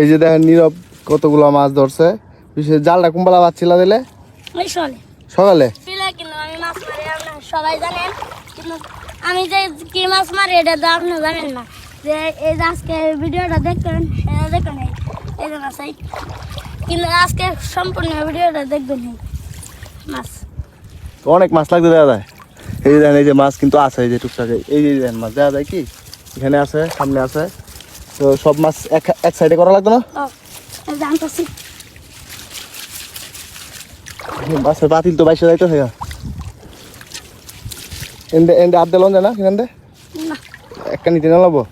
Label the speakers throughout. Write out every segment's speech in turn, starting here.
Speaker 1: এই যে দেখেন নীরব কতগুলো মাছ ধরছে। বিশেষ জালটা কুম্বালা পাচ্ছিল দিলে? সকালে।
Speaker 2: সবাই জানেন। কিন্তু আমি যে কি মাছ মারি এটা তো আপনি জানেন না। যে এই আজকে ভিডিওটা দেখবেন এটা দেখবেন এই যে মাছ। কিন্তু আজকে সম্পূর্ণ ভিডিওটা দেখবেন মাছ।
Speaker 1: অনেক মাছ লাগতে দেওয়া যায়। এই যে দেখেন এই যে মাছ কিন্তু আছে এই যে টুকটাকে। এই যে দেখেন মাছ দেখা যায় কি? এখানে আছে সামনে আছে। তো সব মাছ এক এক সাইডে করা লাগবে না? মাছের বাতিল তো বাইশে যাইতে থাকে এন্ডে এন্ডে আপ যায় না এখান
Speaker 2: না।
Speaker 1: একটা নিতে না লাগবো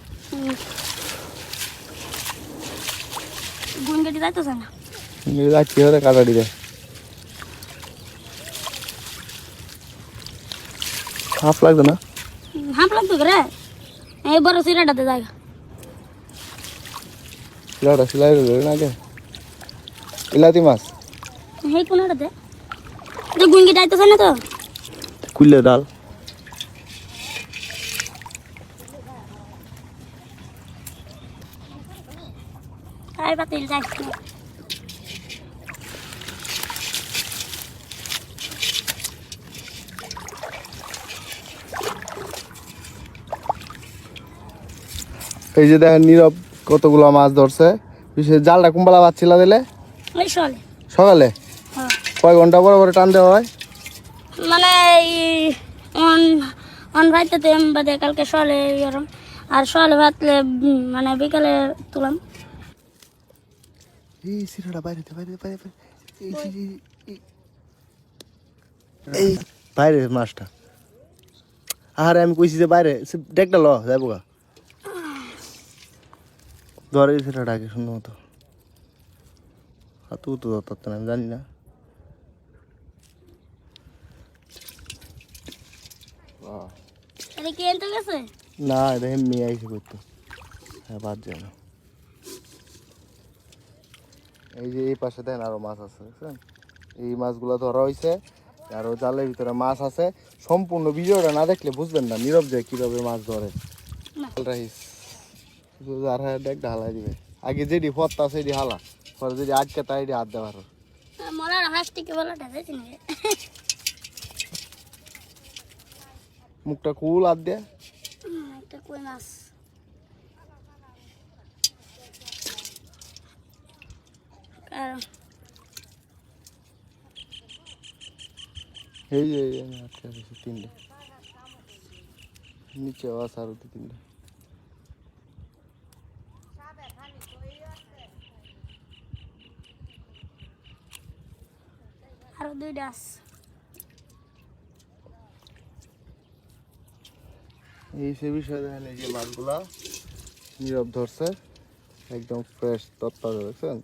Speaker 1: যাচ্ছি হতে কাটা দিবে হাফ লাগবে না?
Speaker 2: হাঁপ লাগতো রে। এই বড় সিরাটাতে জায়গা।
Speaker 1: সিলাটা সিলাই ধরে না আগে ইলাতি মাছ
Speaker 2: এই কোনটাতে যে গুণ কেটে যাইতেছে না তো
Speaker 1: কুললে ডাল
Speaker 2: তাই পাতিল যাইছে
Speaker 1: এই যে দেখেন নীরব কতগুলো মাছ ধরছে? বিশেষ জালটা কুম্বালা পাচ্ছিল দিলে? সকালে।
Speaker 2: হ্যাঁ।
Speaker 1: কয় ঘণ্টা পরে পরে টান দেওয়া হয়?
Speaker 2: মানে অন বাদে কালকে এরম। আর সলে ভাতলে মানে বিকালে তুলাম।
Speaker 1: এই সিরাটা বাইরে মাছটা। আরে আমি কইছি যে বাইরে ডেকটা ল যাব গা ধরে সিরাটা আগে সুন্দর মতো হাতু তো ধরতে না আমি জানি না। না এটা এমনি আইসে করতো। হ্যাঁ বাদ যায় না। এই যে এই পাশে দেন আরও মাছ আছে বুঝছেন এই মাছগুলো ধরা হয়েছে আরও জালের ভিতরে মাছ আছে। সম্পূর্ণ ভিডিওটা না দেখলে বুঝবেন না নীরব যে কীভাবে মাছ ধরে। রাইস। শুধু আর হ্যাঁ দেখ হালাই দিবে আগে যেটি ফত্তা সেটি হালা পরে যদি আটকে তাই এটি হাত দেওয়ার
Speaker 2: মলার হাঁসটিকে বলাটা দেখি না
Speaker 1: মুখটা কুল হাত দিয়ে
Speaker 2: একটা কই মাছ কারণ
Speaker 1: এই যে এই যে আমি আটকে রেখেছি তিনটে নিচে আছে আরও দু তিনটে
Speaker 2: আরও দুই ডাস
Speaker 1: এই সে বিষয়ে দেখেন এই যে মাছগুলা নীরব ধরছে, একদম ফ্রেশ তত্ত্ব দেখছেন?